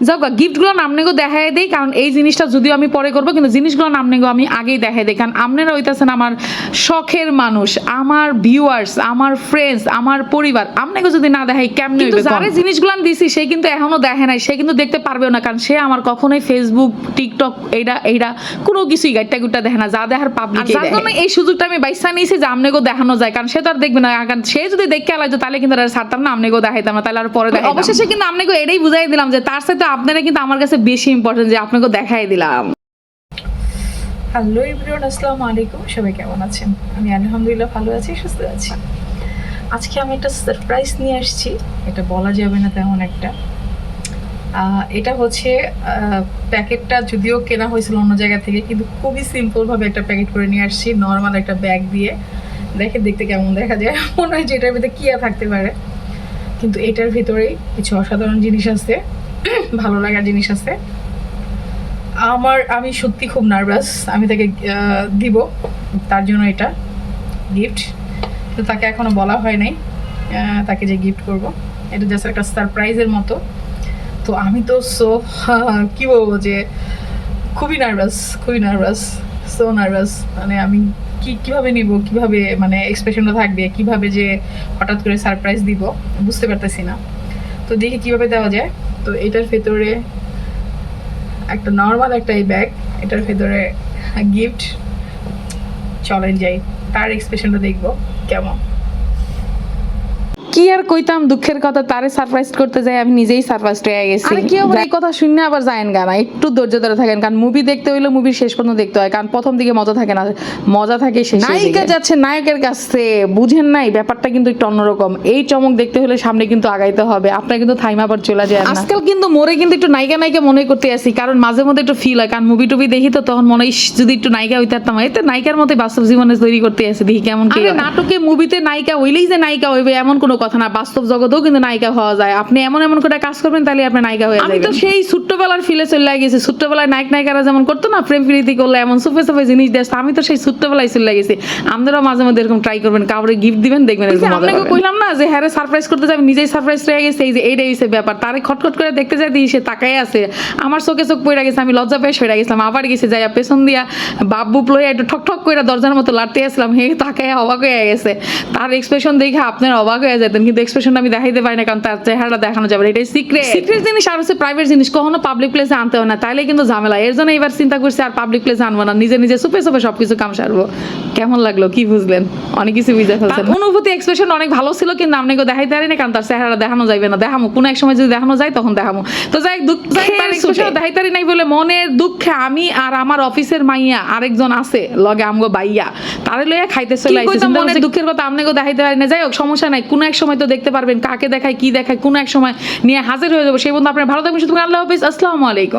যাও গিফটগুলো নামনেগো দেখাই দেই কারণ এই জিনিসটা যদিও আমি পরে করব কিন্তু জিনিসগুলো নামনেগো আমি আগেই দেখাই দিই কারণ আপনারা হইতেছেন আমার শখের মানুষ আমার ভিউয়ার্স আমার ফ্রেন্ডস আমার পরিবার। আপনাকে যদি না দেখাই কেমনে যারে জিনিসগুলো আমি দিছি সে কিন্তু এখনও দেখে নাই সে কিন্তু দেখতে পারবেও না কারণ সে আমার কখনোই ফেসবুক টিকটক এইটা এইটা কোনো কিছুই গাইটা গুটা দেখে না যা দেখার পাবলিক যার জন্য এই সুযোগটা আমি বাইসা নিয়েছি যে আমনেগো দেখানো যায় কারণ সে তো আর দেখবে না কারণ সে যদি দেখে আলাইতো তাহলে কিন্তু আর ছাড়তাম না আমনেগো দেখাইতাম না তাহলে আর পরে দেখাই অবশেষে কিন্তু আমনেগো এটাই বুঝাই দিলাম যে তার সাথে আপনারা কিন্তু আমার কাছে বেশি ইম্পর্টেন্ট যে আপনাকে দেখাই দিলাম। হ্যালো এভরিওয়ান আসসালামু আলাইকুম। সবাই কেমন আছেন? আমি আলহামদুলিল্লাহ ভালো আছি, সুস্থ আছি। আজকে আমি একটা সারপ্রাইজ নিয়ে আসছি। এটা বলা যাবে না তেমন একটা। এটা হচ্ছে প্যাকেটটা যদিও কেনা হয়েছিল অন্য জায়গা থেকে, কিন্তু খুবই সিম্পলভাবে একটা প্যাকেট করে নিয়ে আসছি। নর্মাল একটা ব্যাগ দিয়ে। দেখে দেখতে কেমন দেখা যায়। মনে হয় যে এটার ভিতরে কি থাকতে পারে। কিন্তু এটার ভিতরেই কিছু অসাধারণ জিনিস আছে। ভালো লাগার জিনিস আছে। আমার, আমি সত্যি খুব নার্ভাস। আমি তাকে দিব। তার জন্য এটা গিফট তো তাকে এখনও বলা হয় নাই। তাকে যে গিফট করব। এটা জাস্ট একটা সারপ্রাইজের মতো। তো আমি তো সো কি বলব যে খুবই নার্ভাস খুবই নার্ভাস সো নার্ভাস। মানে আমি কি, কীভাবে নিব, কীভাবে মানে এক্সপ্রেশনটা থাকবে, কীভাবে যে হঠাৎ করে সারপ্রাইজ দিব, বুঝতে পারতেছি না। তো দেখি কীভাবে দেওয়া যায়। তো এটার ভেতরে একটা নর্মাল একটা এই ব্যাগ এটার ভেতরে গিফট চলেন যাই। তার এক্সপ্রেশনটা দেখব, কেমন? কি আর কইতাম দুঃখের কথা তারে সারপ্রাইজ করতে যাই আমি নিজেই সারপ্রাইজ হয়ে গেছি। আরে কি আবার এই কথা শুনে আবার যায়েন গানা একটু ধৈর্য ধরে থাকেন কারণ মুভি দেখতে হইলে মুভির শেষ পর্যন্ত দেখতে হয় কারণ প্রথম দিকে মজা থাকে না মজা থাকে শেষ নায়িকা যাচ্ছে নায়কের কাছে বুঝেন নাই ব্যাপারটা কিন্তু একটু অন্যরকম। এই চমক দেখতে হলে সামনে কিন্তু আগাইতে হবে আপনার কিন্তু থাইমা আবার চলে যায় না। আজকাল কিন্তু মোরে কিন্তু একটু নায়িকা নায়িকা মনে করতে আসি কারণ মাঝে মধ্যে একটু ফিল হয় কারণ মুভি টুভি দেখি তো তখন মনে হয় যদি একটু নায়িকা হইতে পারতাম। এতে নায়িকার মতো বাস্তব জীবনে তৈরি করতে আসি দেখি কেমন কি। নাটকে মুভিতে নায়িকা হইলেই যে নায়িকা হইবে এমন কোনো কথা না বাস্তব জগতেও কিন্তু নায়িকা হওয়া যায়। আপনি এমন এমন করে কাজ করবেন তাহলে আপনি নায়িকা হয়ে যাবেন আমি তো সেই ছোট্টবেলার ফিলে চলে গেছি। ছোট্টবেলায় নায়ক নায়িকারা যেমন করতো না প্রেম প্রীতি করলে এমন সুফে সুফে জিনিস দেশ আমি তো সেই ছোট্টবেলায় চলে গেছি। আপনারাও মাঝে মধ্যে এরকম ট্রাই করবেন কাউরে গিফট দিবেন দেখবেন আপনাকে কইলাম না যে হ্যাঁ সারপ্রাইজ করতে যাবে নিজেই সারপ্রাইজ হয়ে গেছে এই যে এইটাই হইছে ব্যাপার। তারে খটখট করে দেখতে যাই দিই সে তাকাই আছে। আমার চোখে চোখ পড়ে গেছে আমি লজ্জা পেয়ে সরে গেছিলাম আবার গেছি যাই পেছন দিয়া বাব্বু লইয়া একটু ঠক ঠক করে দরজার মতো লাড়তে আসলাম হে তাকায় অবাক হয়ে গেছে। তার এক্সপ্রেশন দেখে আপনার অবাক হয়ে যেতেন কিন্তু এক্সপ্রেশন আমি দেখাইতে পারি না কারণ তার চেহারাটা দেখানো যাবে না এটাই সিক্রেট সিক্রেট জিনিস আর হচ্ছে প্রাইভেট জিনিস কখনো পাবলিক প্লেসে আনতে হয় না তাইলে কিন্তু ঝামেলা। এর জন্য এবার চিন্তা করছি আর পাবলিক প্লেসে আনব না নিজে নিজে সুপে সুপে সবকিছু কাম সারবো। কেমন লাগল কি বুঝলেন? অনেক কিছু বুঝে ফেলছেন। অনুভূতি এক্সপ্রেশন অনেক ভালো ছিল কিন্তু আপনাকে দেখাইতে পারি না কারণ তার চেহারা দেখানো যাবে না। দেখামো কোনো এক সময় যদি দেখানো যায় তখন দেখামো। তো যাই দুঃখ যাই তার expression দেখাইতে পারি নাই বলে মনের দুঃখে আমি আর আমার অফিসের মাইয়া আরেকজন আছে লগে আমগো বাইয়া তারে লইয়া খাইতে চলে আইছে মনের দুঃখের কথা আপনাকে দেখাইতে পারি না যাই হোক সমস্যা নাই কোনো এক সময় তো দেখতে পারবেন কাকে দেখায়, কি দেখায়, কোন এক সময় নিয়ে হাজির হয়ে যাব। সেই বন্ধু আপনার ভালো থাকবেন শুধু আল্লাহ হাফিজ। আসসালামু আলাইকুম।